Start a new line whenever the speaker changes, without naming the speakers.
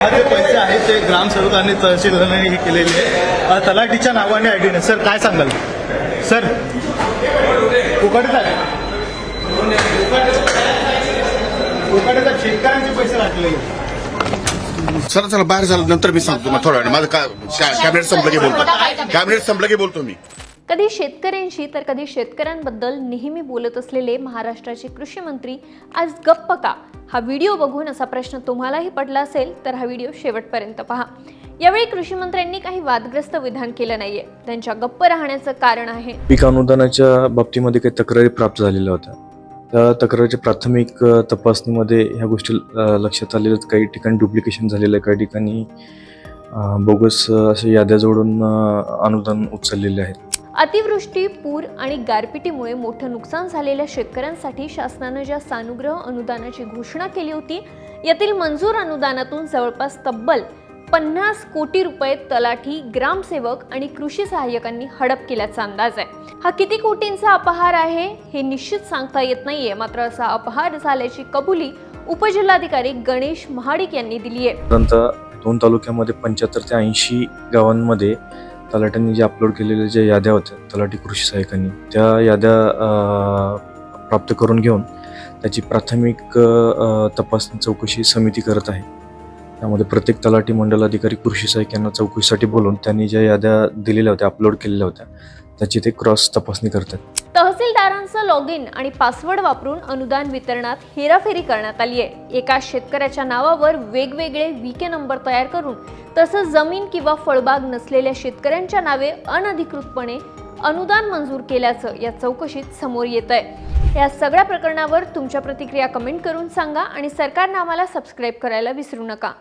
जे पैसे आहेत ते ग्रामसेवकांनी तहसीलदारांनी हे केलेले आहे तलाठीच्या नावाने आय डी सर काय सांगाल? सर उकडत आहे उकडत आहे. शेतकऱ्यांचे पैसे राखले.
चला चला बाहेर झालं नंतर मी सांगतो तुम्हाला थोड्या वेळाने. माझं का- कॅबिनेट संपलं की बोलतो. कॅबिनेट संपलं की बोलतो मी.
कधी शेतकऱ्यांशी तर कधी शेतकऱ्यांबद्दल नेहमी बोलत असलेले महाराष्ट्राचे कृषी मंत्री आज गप्प का? हा व्हिडिओ बघून असा प्रश्न तुम्हालाही पडला असेल तर हा व्हिडिओ शेवटपर्यंत पहा. यावेळी कृषी मंत्र्यांनी काही वादग्रस्त विधान केलं नाहीये. त्यांच्या गप्प राहण्याचं कारण आहे.
पीक अनुदानाच्या बाबतीमध्ये काही तक्रारी प्राप्त झालेल्या होत्या. त्या तक्रारीच्या प्राथमिक तपासणीमध्ये ह्या गोष्टी लक्षात आलेल्या काही ठिकाणी डुप्लिकेशन झालेलं आहे काही ठिकाणी बोगस अशा याद्या जोडून अनुदान उचललेले आहेत.
अतिवृष्टी पूर आणि गारपिटीमुळे मोठं नुकसान झालेल्या शेतकऱ्यांसाठी शासनानं ज्या सानुग्रह अनुदानाची घोषणा केली होती यातील मंजूर अनुदानातून जवळपास तब्बल पन्नास कोटी रुपये तलाठी ग्रामसेवक आणि कृषी सहाय्यकांनी हडप केल्याचा अंदाज आहे. हा किती कोटींचा अपहार आहे हे निश्चित सांगता येत नाहीये. मात्र असा अपहार झाल्याची कबुली उपजिल्हाधिकारी गणेश महाडिक यांनी दिली आहे
दोन तालुक्यामध्ये पंच्याहत्तर ते ऐंशी गावांमध्ये तलाट्यांनी जे अपलोड केलेल्या ज्या याद्या होत्या तलाठी कृषी सहाय्यकांनी त्या याद्या प्राप्त करून घेऊन त्याची प्राथमिक तपासणी चौकशी समिती करत आहे. त्यामध्ये प्रत्येक तलाठी मंडल अधिकारी कृषी सहाय्यक यांना चौकशीसाठी बोलून त्यांनी ज्या याद्या दिलेल्या होत्या अपलोड केलेल्या होत्या त्याची ते क्रॉस तपासणी करतात.
तहसीलदारांचं लॉग इन आणि पासवर्ड वापरून अनुदान वितरणात हेराफेरी करण्यात आली आहे. एका शेतकऱ्याच्या नावावर वेगवेगळे विके नंबर तयार करून तसंच जमीन किंवा फळबाग नसलेल्या शेतकऱ्यांच्या नावे अनधिकृतपणे अनुदान मंजूर केल्याचं या चौकशीत समोर येत आहे. या सगळ्या प्रकरणावर तुमच्या प्रतिक्रिया कमेंट करून सांगा आणि सरकारनं आम्हाला सबस्क्राईब करायला विसरू नका.